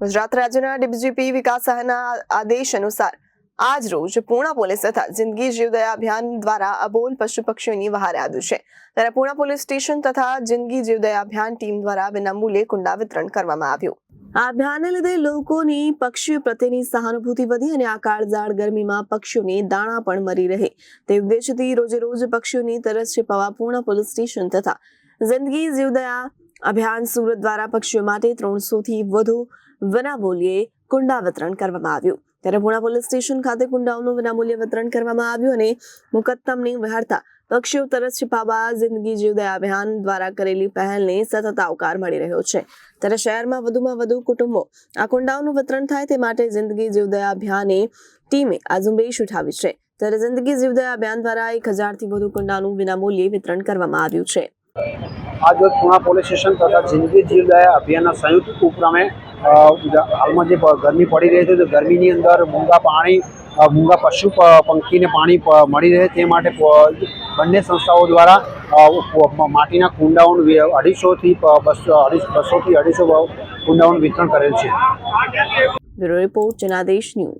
ગુજરાત રાજ્યના ડીજીપી વિકાસ સહાયના આદેશ અનુસાર આજ રોજ પૂર્ણા પોલીસ તથા જિંદગી જીવદયા અભિયાન દ્વારા અબોલ પશુ પક્ષીઓની વહાર આવ્યું છે. ત્યારે પૂર્ણા પોલીસ સ્ટેશન તથા જિંદગી જીવદયા અભિયાન ટીમ દ્વારા વિનામૂલ્યે કુંડા વિતરણ કરવામાં આવ્યું. આ અભિયાનને લીધે લોકોની પક્ષીઓ પ્રત્યેની સહાનુભૂતિ વધી અને આ કાળઝાળ ગરમીમાં પક્ષીઓને દાણા પણ મળી રહે. તે ઉદ્દેશથી રોજે રોજ પક્ષીઓની તરસ छिપાવવા પૂર્ણા પોલીસ સ્ટેશન તથા જિંદગી જીવદયા અભિયાન સુરત દ્વારા પક્ષીઓ માટે ત્રણસોથી વધુ વિનામૂલ્યે કુંડા વિતરણ કરવામાં આવ્યું. ત્યારે પુણા પોલીસ સ્ટેશન ખાતે કુંડાઓનું વિનામૂલ્ય વિતરણ કરવામાં આવ્યું અને મુકદ્દમની વહારતા પક્ષીઓ તરસ छिપાવવા જિંદગી જીવદયા અભિયાન દ્વારા કરેલી પહેલને સતત આવકાર મળી રહ્યો છે. ત્યારે શહેરમાં વધુમાં વધુ કુટુંબો આ કુંડાઓનું વિતરણ થાય તે માટે જિંદગી જીવદયા અભિયાને ટીમે આ ઝુંબેશ ઉઠાવી છે. ત્યારે જિંદગી જીવદયા અભિયાન દ્વારા એક હજારથી વધુ કુંડાનું વિનામૂલ્યે વિતરણ કરવામાં આવ્યું છે. આજ રોજ પુણા પોલીસ સ્ટેશન તથા જિંદગી જીવદયા અભિયાનના સંયુક્ત ઉપક્રમે હાલમાં જે ગરમી પડી રહી છે, તો ગરમીની અંદર મૂંગા પાણી મૂંગા પશુ પંખીને પાણી મળી રહે તે માટે બંને સંસ્થાઓ દ્વારા માટીના કુંડાઓનું અઢીસોથી બસો બસોથી અઢીસો કુંડાઓનું વિતરણ કરેલ છે. Bureau report, Janadesh news.